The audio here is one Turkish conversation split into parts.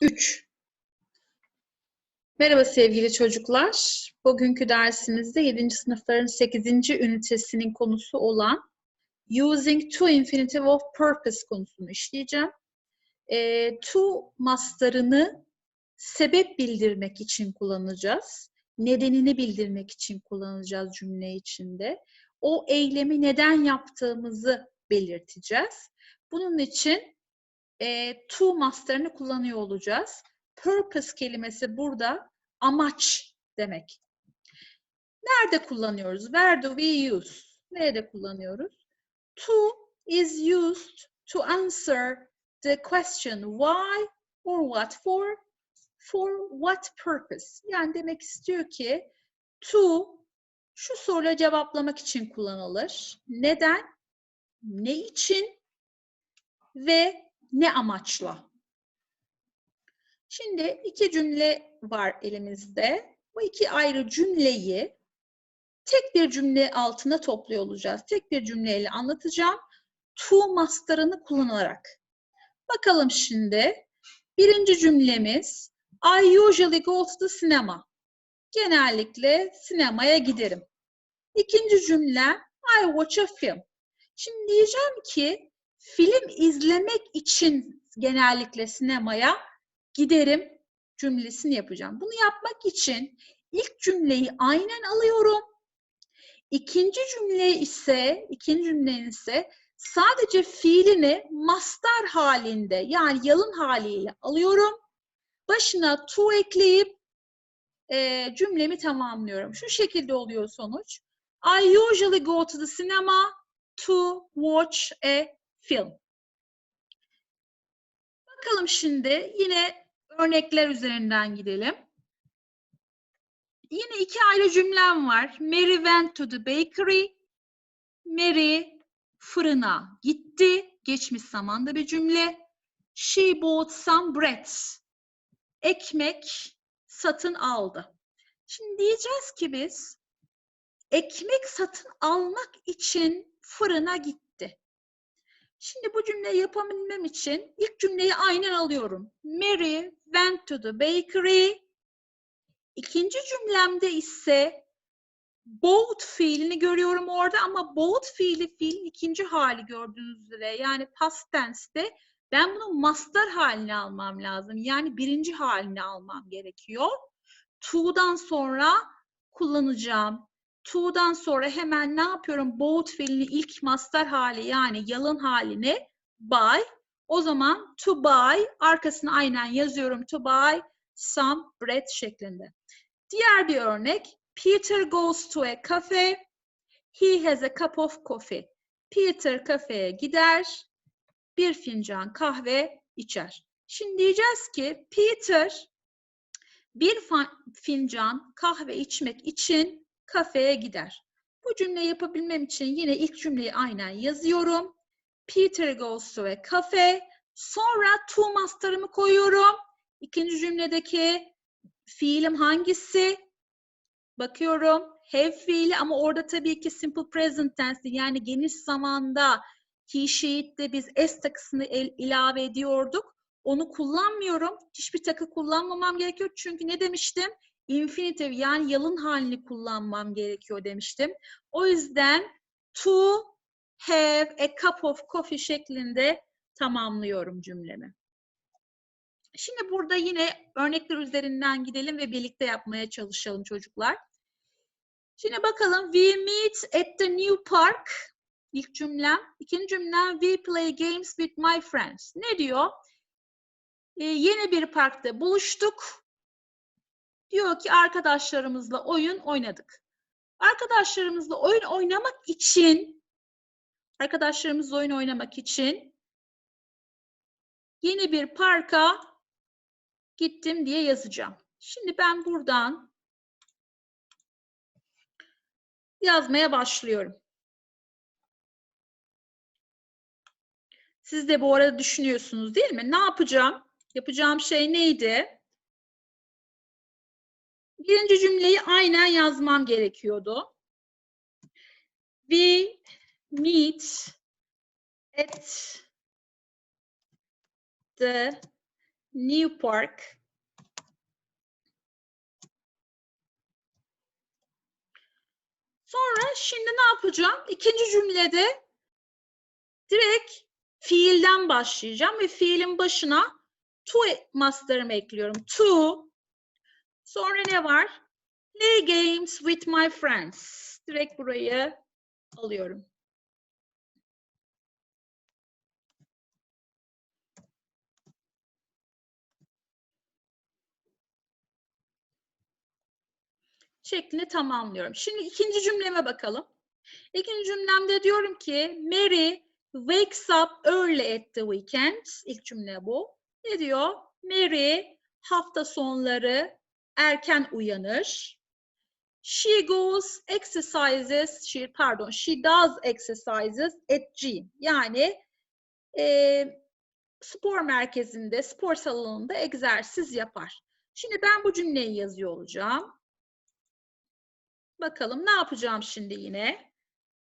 3. Merhaba sevgili çocuklar. Bugünkü dersimizde 7. sınıfların 8. ünitesinin konusu olan Using to infinitive of purpose konusunu işleyeceğim. E, to mastarını sebep bildirmek için kullanacağız. Nedenini bildirmek için kullanacağız cümle içinde. O eylemi neden yaptığımızı belirteceğiz. Bunun için e, to mastarını kullanıyor olacağız. Purpose kelimesi burada amaç demek. Nerede kullanıyoruz? Where do we use? Nerede kullanıyoruz? To is used to answer the question why or what for for what purpose? Yani demek istiyor ki to şu soruları cevaplamak için kullanılır. Neden? Ne için? Ve ne amaçla? Şimdi iki cümle var elimizde. Bu iki ayrı cümleyi tek bir cümle altında topluyor olacağız. Tek bir cümleyle anlatacağım. To mastarını kullanarak. Bakalım şimdi. Birinci cümlemiz I usually go to the cinema. Genellikle sinemaya giderim. İkinci cümle I watch a film. Şimdi diyeceğim ki film izlemek için genellikle sinemaya giderim cümlesini yapacağım. Bunu yapmak için ilk cümleyi aynen alıyorum. İkinci cümle ise, ikinci cümlenin ise sadece fiilini master halinde yani yalın haliyle alıyorum. Başına to ekleyip e, cümlemi tamamlıyorum. Şu şekilde oluyor sonuç. I usually go to the cinema to watch a film. Bakalım şimdi yine örnekler üzerinden gidelim. Yine iki ayrı cümlem var. Mary went to the bakery. Mary fırına gitti. Geçmiş zamanda bir cümle. She bought some bread. Ekmek satın aldı. Şimdi diyeceğiz ki biz ekmek satın almak için fırına gitti. Şimdi bu cümleyi yapabilmem için ilk cümleyi aynen alıyorum. Mary went to the bakery. İkinci cümlemde ise both fiilini görüyorum orada ama both fiili fiilin ikinci hali gördüğünüz üzere yani past tense'te ben bunu master haline almam lazım. Yani birinci halini almam gerekiyor. To'dan sonra kullanacağım. To'dan sonra hemen ne yapıyorum? Both fiilini ilk master hali yani yalın haline buy. O zaman to buy arkasına aynen yazıyorum. To buy some bread şeklinde. Diğer bir örnek. Peter goes to a cafe. He has a cup of coffee. Peter kafeye gider. Bir fincan kahve içer. Şimdi diyeceğiz ki Peter bir fincan kahve içmek için kafeye gider. Bu cümleyi yapabilmem için yine ilk cümleyi aynen yazıyorum. Peter goes to a cafe. Sonra to master'ımı koyuyorum. İkinci cümledeki fiilim hangisi? Bakıyorum. Have fiili ama orada tabii ki simple present tense yani geniş zamanda he, she'de biz s takısını el, ilave ediyorduk. Onu kullanmıyorum. Hiçbir takı kullanmamam gerekiyor. Çünkü ne demiştim? Infinitive yani yalın halini kullanmam gerekiyor demiştim. O yüzden to have a cup of coffee şeklinde tamamlıyorum cümlemi. Şimdi burada yine örnekler üzerinden gidelim ve birlikte yapmaya çalışalım çocuklar. Şimdi bakalım. We meet at the new park. İlk cümlem. İkinci cümlem. We play games with my friends. Ne diyor? Ee, yeni bir parkta buluştuk. Diyor ki arkadaşlarımızla oyun oynadık. Arkadaşlarımızla oyun oynamak için arkadaşlarımızla oyun oynamak için yeni bir parka gittim diye yazacağım. Şimdi ben buradan yazmaya başlıyorum. Siz de bu arada düşünüyorsunuz değil mi? Ne yapacağım? Yapacağım şey neydi? Birinci cümleyi aynen yazmam gerekiyordu. We meet at the New Park. Sonra şimdi ne yapacağım? İkinci cümlede direkt fiilden başlayacağım ve fiilin başına to master'ımı ekliyorum. To. Sonra ne var? Play games with my friends. Direkt burayı alıyorum. şeklini tamamlıyorum. Şimdi ikinci cümleme bakalım. İkinci cümlemde diyorum ki Mary wakes up early at the weekend. İlk cümle bu. Ne diyor? Mary hafta sonları erken uyanır. She goes exercises, she pardon, she does exercises at gym. Yani e, spor merkezinde, spor salonunda egzersiz yapar. Şimdi ben bu cümleyi yazıyor olacağım. Bakalım ne yapacağım şimdi yine?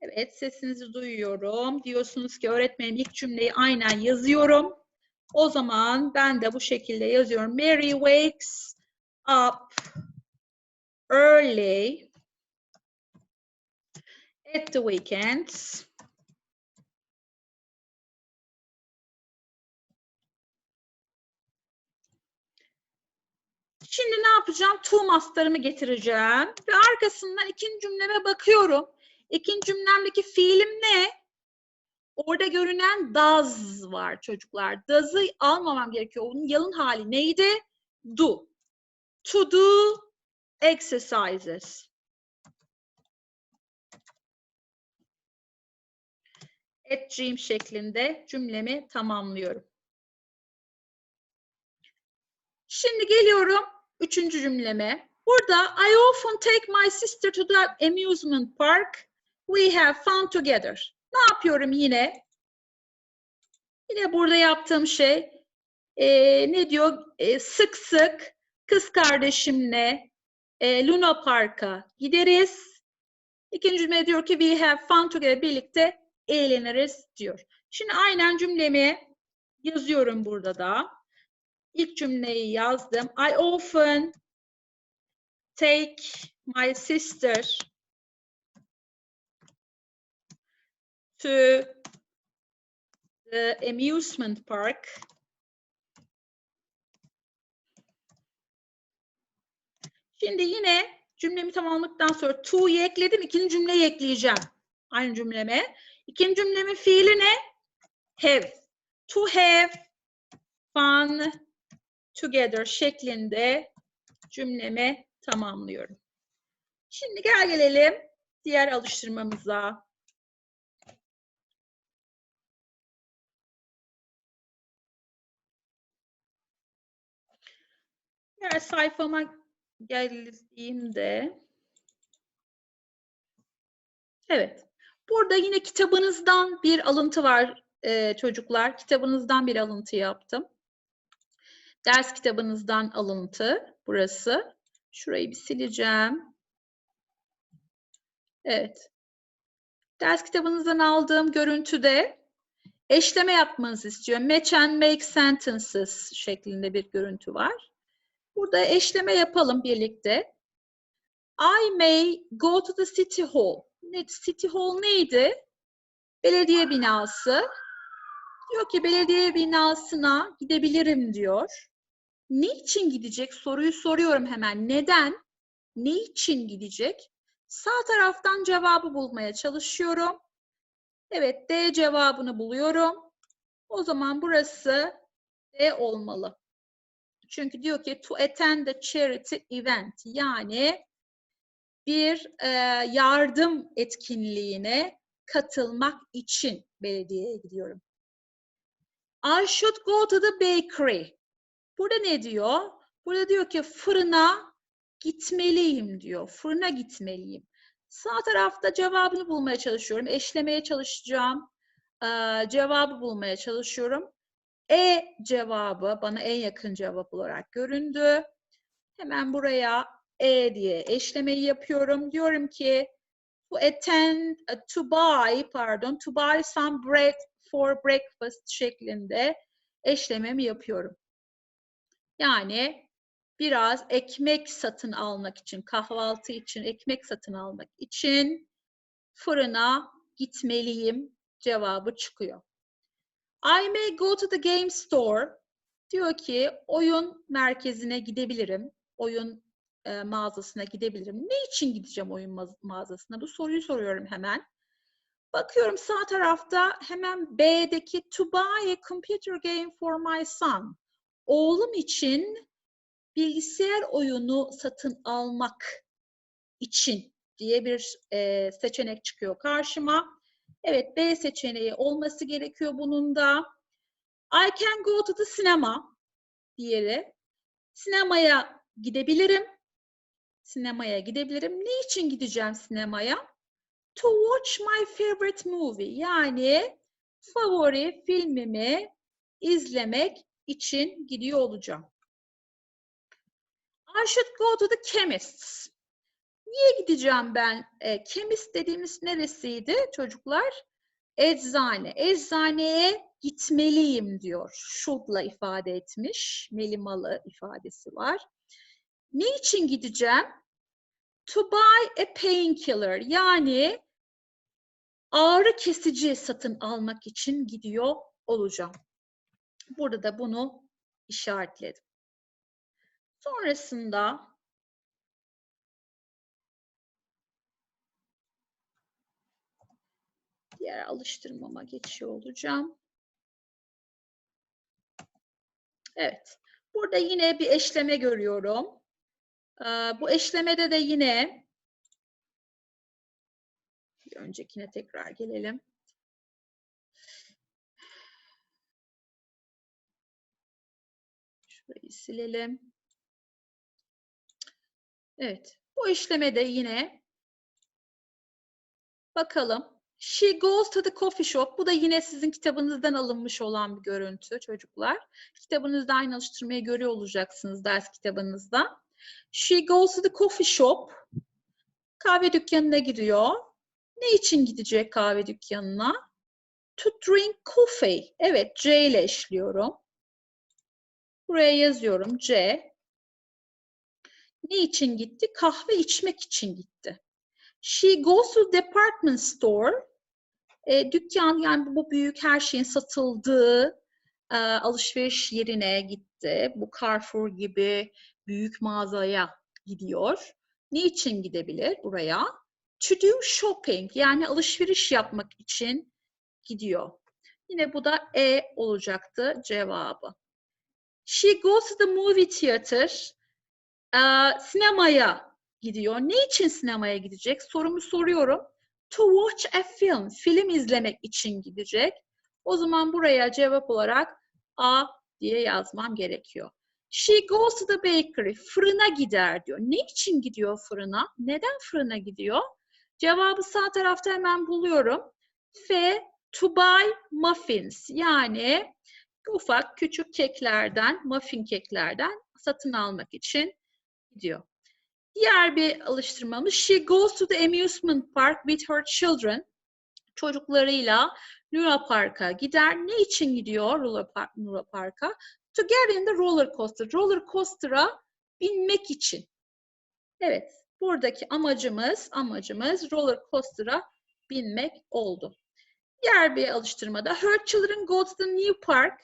Evet sesinizi duyuyorum. Diyorsunuz ki öğretmenim ilk cümleyi aynen yazıyorum. O zaman ben de bu şekilde yazıyorum. Mary wakes up early at the weekend. Şimdi ne yapacağım? To master'ımı getireceğim ve arkasından ikinci cümleme bakıyorum. İkinci cümlemdeki fiilim ne? Orada görünen does var çocuklar. Does'ı almamam gerekiyor. Onun yalın hali neydi? Do. To do exercises. At gym şeklinde cümlemi tamamlıyorum. Şimdi geliyorum üçüncü cümleme. Burada I often take my sister to the amusement park. We have fun together. Ne yapıyorum yine? Yine burada yaptığım şey e, ne diyor? E, sık sık kız kardeşimle e, Luna Park'a gideriz. İkinci cümle diyor ki we have fun together. Birlikte eğleniriz diyor. Şimdi aynen cümlemi yazıyorum burada da. İlk cümleyi yazdım. I often take my sister to the amusement park. Şimdi yine cümlemi tamamladıktan sonra to'yu ekledim. İkinci cümleyi ekleyeceğim. Aynı cümleme. İkinci cümlemin fiili ne? Have. To have fun together şeklinde cümleme tamamlıyorum. Şimdi gel gelelim diğer alıştırmamıza. Diğer sayfama geldiğimde Evet. Burada yine kitabınızdan bir alıntı var e, çocuklar. Kitabınızdan bir alıntı yaptım. Ders kitabınızdan alıntı burası. Şurayı bir sileceğim. Evet. Ders kitabınızdan aldığım görüntüde eşleme yapmanızı istiyor. Match and make sentences şeklinde bir görüntü var. Burada eşleme yapalım birlikte. I may go to the city hall. City hall neydi? Belediye binası. Diyor ki belediye binasına gidebilirim diyor. Ne için gidecek soruyu soruyorum hemen. Neden? Ne için gidecek? Sağ taraftan cevabı bulmaya çalışıyorum. Evet D cevabını buluyorum. O zaman burası D olmalı. Çünkü diyor ki to attend the charity event yani bir e, yardım etkinliğine katılmak için belediyeye gidiyorum. I should go to the bakery. Burada ne diyor? Burada diyor ki fırına gitmeliyim diyor. Fırına gitmeliyim. Sağ tarafta cevabını bulmaya çalışıyorum. Eşlemeye çalışacağım. Ee, cevabı bulmaya çalışıyorum. E cevabı bana en yakın cevap olarak göründü. Hemen buraya E diye eşlemeyi yapıyorum. Diyorum ki to attend, to buy, pardon, to buy some bread for breakfast şeklinde eşlememi yapıyorum. Yani biraz ekmek satın almak için, kahvaltı için ekmek satın almak için fırına gitmeliyim cevabı çıkıyor. I may go to the game store. Diyor ki oyun merkezine gidebilirim. Oyun e, mağazasına gidebilirim. Ne için gideceğim oyun ma- mağazasına? Bu soruyu soruyorum hemen. Bakıyorum sağ tarafta hemen B'deki to buy a computer game for my son. Oğlum için bilgisayar oyunu satın almak için diye bir e, seçenek çıkıyor karşıma. Evet B seçeneği olması gerekiyor bunun da. I can go to the cinema diğeri. Sinemaya gidebilirim. Sinemaya gidebilirim. Ne için gideceğim sinemaya? To watch my favorite movie. Yani favori filmimi izlemek için gidiyor olacağım. I should go to the chemist's. Niye gideceğim ben? E, chemist dediğimiz neresiydi çocuklar? Eczane. Eczaneye gitmeliyim diyor. Should'la ifade etmiş. Melimalı ifadesi var. Ne için gideceğim? To buy a painkiller. Yani ağrı kesici satın almak için gidiyor olacağım. Burada da bunu işaretledim. Sonrasında diğer alıştırmama geçiyor olacağım. Evet. Burada yine bir eşleme görüyorum. Ee, bu eşlemede de yine bir öncekine tekrar gelelim. Şurayı silelim. Evet. Bu işlemede yine bakalım. She goes to the coffee shop. Bu da yine sizin kitabınızdan alınmış olan bir görüntü çocuklar. Kitabınızda aynı alıştırmayı görüyor olacaksınız ders kitabınızda. She goes to the coffee shop. Kahve dükkanına gidiyor. Ne için gidecek kahve dükkanına? To drink coffee. Evet, C ile eşliyorum. Buraya yazıyorum C. Ne için gitti? Kahve içmek için gitti. She goes to department store. E, dükkan yani bu büyük her şeyin satıldığı e, alışveriş yerine gitti. Bu Carrefour gibi büyük mağazaya gidiyor. Ne için gidebilir buraya? To do shopping yani alışveriş yapmak için gidiyor. Yine bu da E olacaktı cevabı. She goes to the movie theater. Ee, sinemaya gidiyor. Ne için sinemaya gidecek? Sorumu soruyorum. To watch a film. Film izlemek için gidecek. O zaman buraya cevap olarak A diye yazmam gerekiyor. She goes to the bakery. Fırına gider diyor. Ne için gidiyor fırına? Neden fırına gidiyor? Cevabı sağ tarafta hemen buluyorum. F. To buy muffins. Yani ufak küçük keklerden, muffin keklerden satın almak için gidiyor. Diğer bir alıştırmamız she goes to the amusement park with her children. Çocuklarıyla Luna Park'a gider. Ne için gidiyor Luna, Park, Luna Park'a? To get in the roller coaster. Roller coaster'a binmek için. Evet, buradaki amacımız amacımız roller coaster'a binmek oldu. Diğer bir alıştırmada her children go to the new park.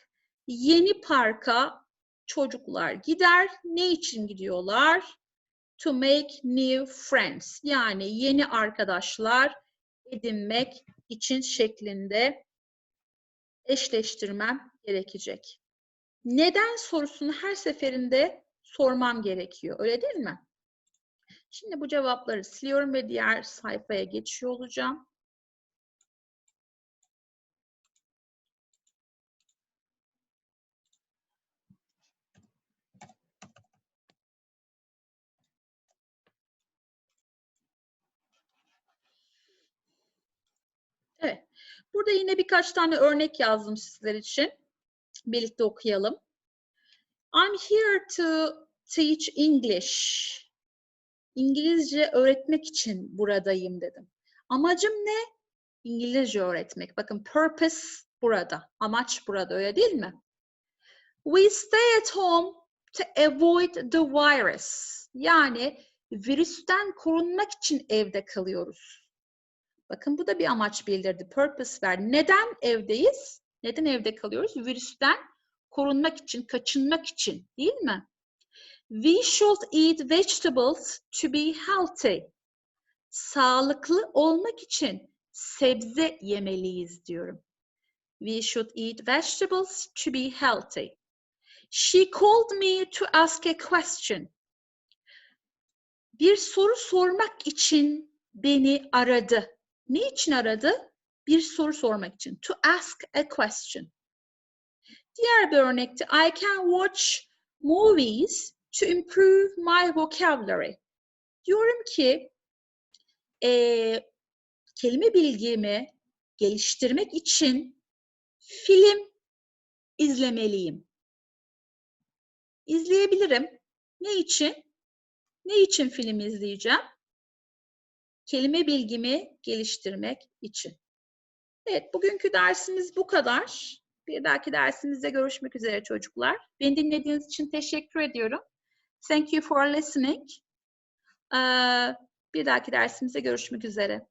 Yeni parka çocuklar gider. Ne için gidiyorlar? To make new friends. Yani yeni arkadaşlar edinmek için şeklinde eşleştirmem gerekecek. Neden sorusunu her seferinde sormam gerekiyor. Öyle değil mi? Şimdi bu cevapları siliyorum ve diğer sayfaya geçiyor olacağım. Evet. Burada yine birkaç tane örnek yazdım sizler için. Birlikte okuyalım. I'm here to teach English. İngilizce öğretmek için buradayım dedim. Amacım ne? İngilizce öğretmek. Bakın purpose burada. Amaç burada öyle değil mi? We stay at home. to avoid the virus. Yani virüsten korunmak için evde kalıyoruz. Bakın bu da bir amaç bildirdi. Purpose ver. Neden evdeyiz? Neden evde kalıyoruz? Virüsten korunmak için, kaçınmak için değil mi? We should eat vegetables to be healthy. Sağlıklı olmak için sebze yemeliyiz diyorum. We should eat vegetables to be healthy. She called me to ask a question. Bir soru sormak için beni aradı. Ne için aradı? Bir soru sormak için. To ask a question. Diğer bir örnekte I can watch movies to improve my vocabulary. Diyorum ki eee, kelime bilgimi geliştirmek için film izlemeliyim. İzleyebilirim. Ne için? Ne için film izleyeceğim? Kelime bilgimi geliştirmek için. Evet, bugünkü dersimiz bu kadar. Bir dahaki dersimizde görüşmek üzere çocuklar. Beni dinlediğiniz için teşekkür ediyorum. Thank you for listening. Ee, bir dahaki dersimizde görüşmek üzere.